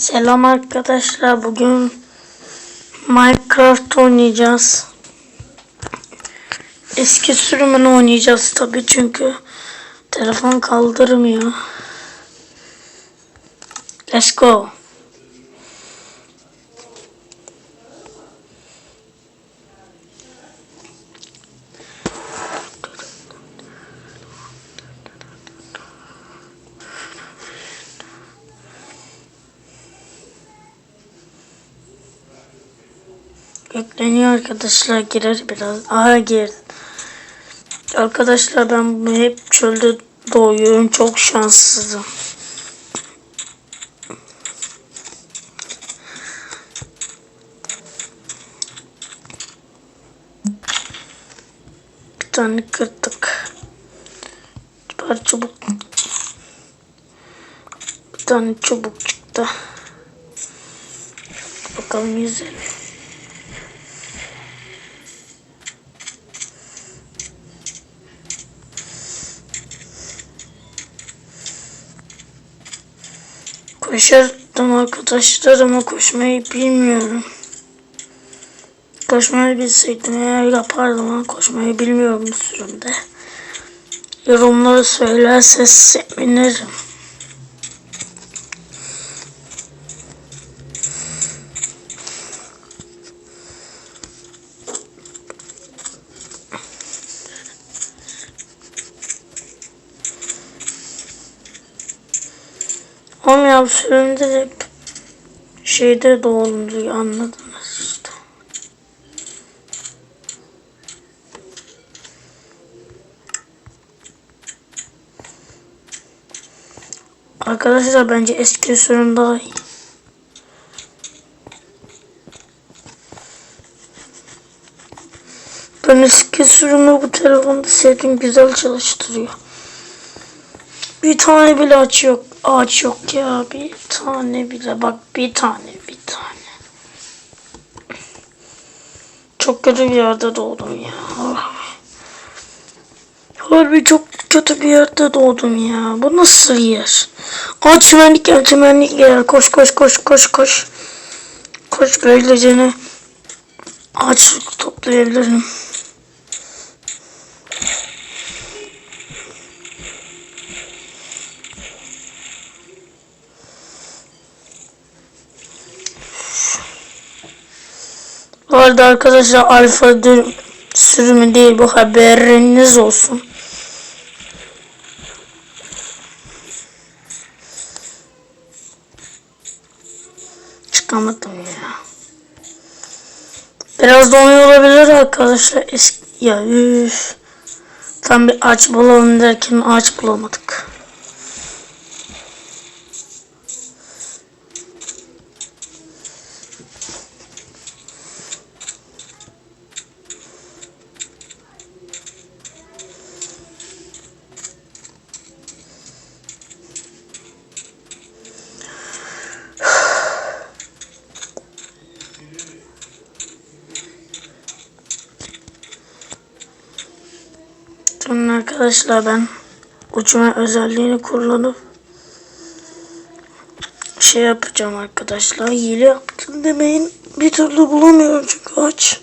Selam arkadaşlar. Bugün Minecraft oynayacağız. Eski sürümünü oynayacağız tabii çünkü telefon kaldırmıyor. Let's go. Yükleniyor arkadaşlar girer biraz. Aha girdi. Arkadaşlar ben hep çölde doğuyorum. Çok şanssızım. Bir tane kırdık. Bir çubuk. Bir tane çubuk çıktı. Bakalım yüzelim. Koşardım arkadaşlar ama koşmayı bilmiyorum. Koşmayı bilseydim eğer yapardım ama koşmayı bilmiyorum bu sürümde. Yorumları söylerse sevinirim. Oğlum ya bu sürümde de şeyde doğumlu anladınız işte. Arkadaşlar bence eski sürüm daha iyi. Ben eski sürümü bu telefonda sevdim güzel çalıştırıyor. Bir tane bile ağaç yok. Ağaç yok ya. Bir tane bile. Bak bir tane. Bir tane. Çok kötü bir yerde doğdum ya. Harbi çok kötü bir yerde doğdum ya. Bu nasıl yer? Aa çimenlik gel çimenlik gel. Koş koş koş koş koş. Koş böylece ne? Ağaçlık toplayabilirim. Bu arada arkadaşlar alfa dür- sürümü değil bu haberiniz olsun. Çıkamadım ya. Biraz donuyor olabilir arkadaşlar. Eski ya üf. Tam bir ağaç bulalım derken ağaç bulamadık. Arkadaşlar ben uçma özelliğini kullanıp şey yapacağım arkadaşlar. Hile yaptım demeyin. Bir türlü bulamıyorum çünkü aç.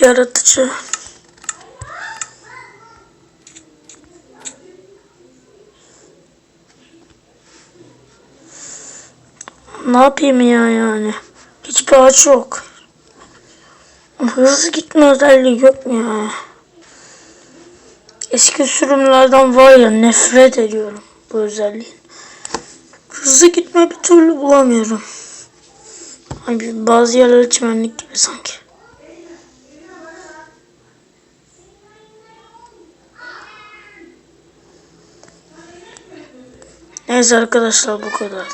Yaratıcı. Ne yapayım ya yani? Hiçbir ağaç yok. Hızlı gitme özelliği yok ya? Eski sürümlerden var ya nefret ediyorum bu özelliğin. Hızlı gitme bir türlü bulamıyorum. Ay, bazı yerler çimenlik gibi sanki. Neyse arkadaşlar bu kadar.